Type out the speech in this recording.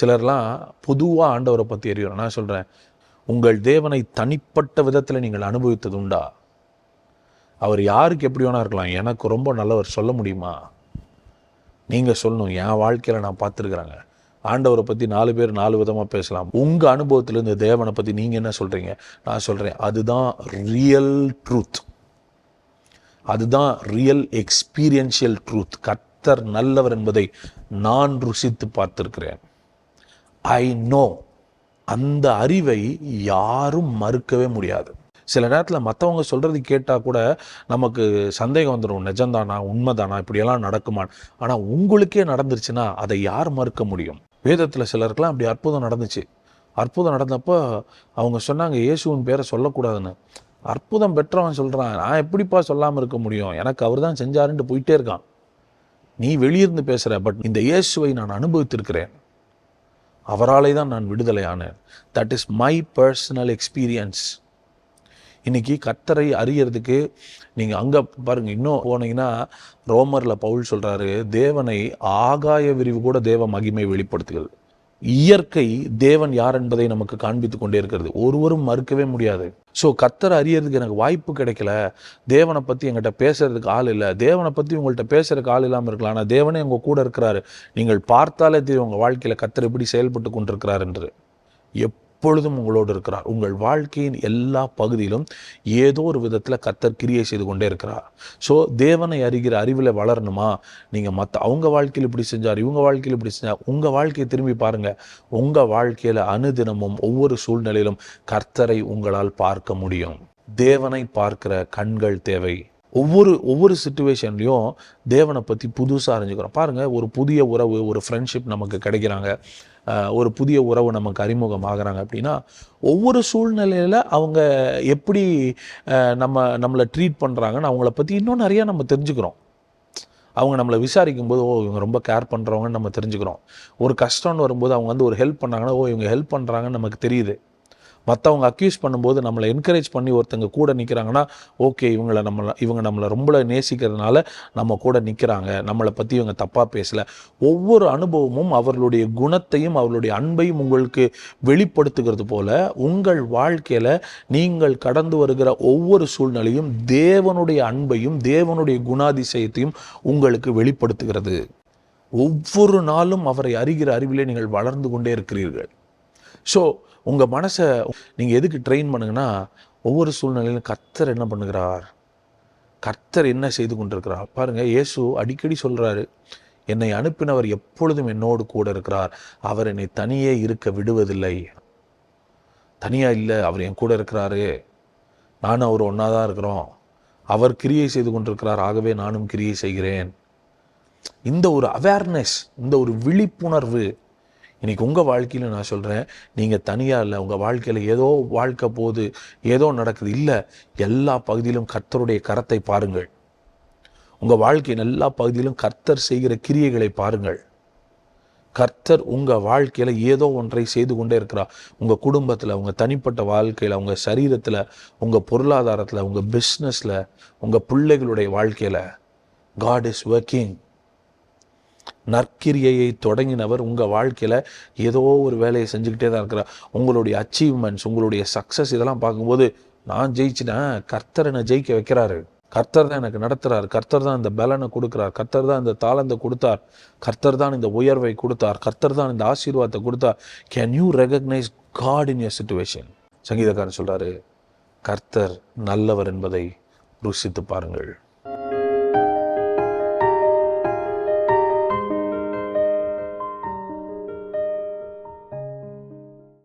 சிலர்லாம் பொதுவாக ஆண்டவரை பற்றி அறிகிறோம் நான் சொல்கிறேன் உங்கள் தேவனை தனிப்பட்ட விதத்தில் நீங்கள் அனுபவித்தது உண்டா? அவர் யாருக்கு எப்படி வேணா இருக்கலாம் எனக்கு ரொம்ப நல்லவர் சொல்ல முடியுமா? நீங்கள் சொல்லணும் என் வாழ்க்கையில் நான் பார்த்துருக்குறாங்க. ஆண்டவரை பற்றி நாலு பேர் நாலு விதமாக பேசலாம். உங்கள் அனுபவத்திலேருந்து தேவனை பற்றி நீங்கள் என்ன சொல்கிறீங்க நான் சொல்கிறேன் அதுதான் ரியல் ட்ரூத் அதுதான் ரியல் எக்ஸ்பீரியன்ஷியல் ட்ரூத் கர்த்தர் நல்லவர் என்பதை நான் ருசித்து பார்த்துருக்கிறேன். ஐ நோ அந்த அறிவை யாரும் மறுக்கவே முடியாது. சில நேரத்தில் மற்றவங்க சொல்கிறது கேட்டால் கூட நமக்கு சந்தேகம் வந்துடும் நிஜம்தானா? உண்மைதானா? இப்படியெல்லாம் நடக்குமான் ஆனால் உங்களுக்கே நடந்துருச்சுன்னா அதை யார் மறுக்க முடியும்? வேதத்தில் சிலருக்கெல்லாம் அப்படி அற்புதம் நடந்துச்சு. அற்புதம் நடந்தப்போ அவங்க சொன்னாங்க இயேசுவின் பேரை சொல்லக்கூடாதுன்னு. அற்புதம் பெற்றவன் சொல்கிறான் நான் எப்படிப்பா சொல்லாமல் இருக்க முடியும்? எனக்கு அவர் தான் செஞ்சாருன்ட்டு போயிட்டே இருக்கான். நீ வெளியிருந்து பேசுகிற பட் இந்த இயேசுவை நான் அனுபவித்திருக்கிறேன். அவராலே தான் நான் விடுதலை ஆனேன். That is my personal experience இன்றைக்கி கத்தரை அறியறதுக்கு நீங்கள் அங்கே பாருங்கள் இன்னும் போனீங்கன்னா ரோமரில் பவுல் சொல்கிறாரு தேவனை ஆகாய விரிவு கூட தேவ மகிமை வெளிப்படுத்துகிறது. இயற்கை தேவன் யார் என்பதை நமக்கு காண்பித்து கொண்டே இருக்கிறது. ஒருவரும் மறுக்கவே முடியாது. ஸோ கத்தரை அறியறதுக்கு எனக்கு வாய்ப்பு கிடைக்கல. தேவனை பற்றி எங்கிட்ட பேசுறதுக்கு ஆள் இல்லை. தேவனை பற்றி உங்கள்கிட்ட பேசுறதுக்கு ஆள் இல்லாமல் இருக்கலாம். ஆனால் தேவனே உங்கள் கூட இருக்கிறாரு. நீங்கள் பார்த்தாலே தெரியும் உங்கள் வாழ்க்கையில் கத்தர் எப்படி செயல்பட்டு கொண்டிருக்கிறார் என்று. எப்பொழுதும் உங்களோடு இருக்கிறார். உங்கள் வாழ்க்கையின் எல்லா பகுதியிலும் ஏதோ ஒரு விதத்தில் கத்தர் கிரியை செய்து கொண்டே இருக்கிறார். ஸோ தேவனை அறிகிற அறிவில் வளரணுமா? நீங்கள் மற்ற அவங்க வாழ்க்கையில் இப்படி செஞ்சார் இவங்க வாழ்க்கையில் இப்படி செஞ்சார் உங்கள் வாழ்க்கையை திரும்பி பாருங்கள் உங்கள் வாழ்க்கையில் அனுதினமும் ஒவ்வொரு சூழ்நிலையிலும் கர்த்தரை உங்களால் பார்க்க முடியும். தேவனை பார்க்கிற கண்கள் தேவை. ஒவ்வொரு ஒவ்வொரு சுச்சுவேஷன்லேயும் தேவனை பற்றி புதுசாக அறிஞ்சுக்கிறோம். பாருங்கள் ஒரு புதிய உறவு ஒரு ஃப்ரெண்ட்ஷிப் நமக்கு கிடைக்கிறாங்க. ஒரு புதிய உறவு நமக்கு அறிமுகமாகறாங்க அப்படின்னா ஒவ்வொரு சூழ்நிலையில் அவங்க எப்படி நம்ம நம்மளை ட்ரீட் பண்ணுறாங்கன்னு அவங்கள பற்றி இன்னும் நிறையா நம்ம தெரிஞ்சுக்கிறோம். அவங்க நம்மளை விசாரிக்கும் போது ஓ இவங்க ரொம்ப கேர் பண்ணுறவங்கன்னு நம்ம தெரிஞ்சுக்கிறோம். ஒரு கஷ்டம்னு வரும்போது அவங்க வந்து ஒரு ஹெல்ப் பண்ணாங்கன்னா ஓ இவங்க ஹெல்ப் பண்ணுறாங்கன்னு நமக்கு தெரியுது. மற்றவங்க அக்யூஸ் பண்ணும்போது நம்மளை என்கரேஜ் பண்ணி ஒருத்தங்க கூட நிற்கிறாங்கன்னா ஓகே இவங்களை நம்மளை இவங்க நம்மளை ரொம்ப நேசிக்கிறதுனால நம்ம கூட நிற்கிறாங்க நம்மளை பற்றி இவங்க தப்பாக பேசலை. ஒவ்வொரு அனுபவமும் அவர்களுடைய குணத்தையும் அவர்களுடைய அன்பையும் உங்களுக்கு வெளிப்படுத்துகிறது போல உங்கள் வாழ்க்கையில் நீங்கள் கடந்து வருகிற ஒவ்வொரு சூழ்நிலையும் தேவனுடைய அன்பையும் தேவனுடைய குணாதிசயத்தையும் உங்களுக்கு வெளிப்படுத்துகிறது. ஒவ்வொரு நாளும் அவரை அறிகிற அறிவிலே நீங்கள் வளர்ந்து கொண்டே இருக்கிறீர்கள். ஸோ உங்கள் மனசை நீங்கள் எதுக்கு ட்ரெயின் பண்ணுங்கன்னா ஒவ்வொரு சூழ்நிலையிலும் கர்த்தர் என்ன பண்ணுகிறார்? கர்த்தர் என்ன செய்து கொண்டிருக்கிறார்? பாருங்க இயேசு அடிக்கடி சொல்கிறாரு என்னை அனுப்பினவர் எப்பொழுதும் என்னோடு கூட இருக்கிறார். அவர் என்னை தனியே இருக்க விடுவதில்லை. தனியாக இல்லை அவர் என் கூட இருக்கிறாரு. நானும் அவர் ஒன்றா தான் இருக்கிறோம். அவர் கிரியை செய்து கொண்டிருக்கிறார். ஆகவே நானும் கிரியை செய்கிறேன். இந்த ஒரு அவேர்னஸ் இந்த ஒரு விழிப்புணர்வு இன்றைக்கி உங்கள் வாழ்க்கையில் நான் சொல்கிறேன் நீங்கள் தனியாக இல்லை உங்கள் வாழ்க்கையில் ஏதோ வாழ்க்கை போது ஏதோ நடக்குது இல்லை எல்லா பகுதியிலும் கர்த்தருடைய கரத்தை பாருங்கள். உங்கள் வாழ்க்கையின் எல்லா பகுதியிலும் கர்த்தர் செய்கிற கிரியைகளை பாருங்கள். கர்த்தர் உங்கள் வாழ்க்கையில் ஏதோ ஒன்றை செய்து கொண்டே இருக்கிறார். உங்கள் குடும்பத்தில் உங்கள் தனிப்பட்ட வாழ்க்கையில் உங்கள் சரீரத்தில் உங்கள் பொருளாதாரத்தில் உங்கள் பிஸ்னஸில் உங்கள் பிள்ளைகளுடைய வாழ்க்கையில் காட் இஸ் ஒர்க்கிங் நற்கிரியையை தொடங்கினவர் உங்கள் வாழ்க்கையில் ஏதோ ஒரு வேலையை செஞ்சுக்கிட்டே தான் இருக்கிறார். உங்களுடைய அச்சீவ்மெண்ட்ஸ் உங்களுடைய சக்ஸஸ் இதெல்லாம் பார்க்கும்போது நான் ஜெயிச்சிட்டேன் கர்த்தர் என்னை ஜெயிக்க வைக்கிறாரு. கர்த்தர் தான் எனக்கு நடத்துறார். கர்த்தர் தான் இந்த பலனை கொடுக்குறார். கர்த்தர் தான் இந்த தாளந்தை கொடுத்தார். கர்த்தர் தான் இந்த உயர்வை கொடுத்தார். கர்த்தர் தான் இந்த ஆசீர்வாதத்தை கொடுத்தார். Can you recognise God in your situation சங்கீதக்காரன் சொல்கிறாரு கர்த்தர் நல்லவர் என்பதை ருசித்து பாருங்கள்.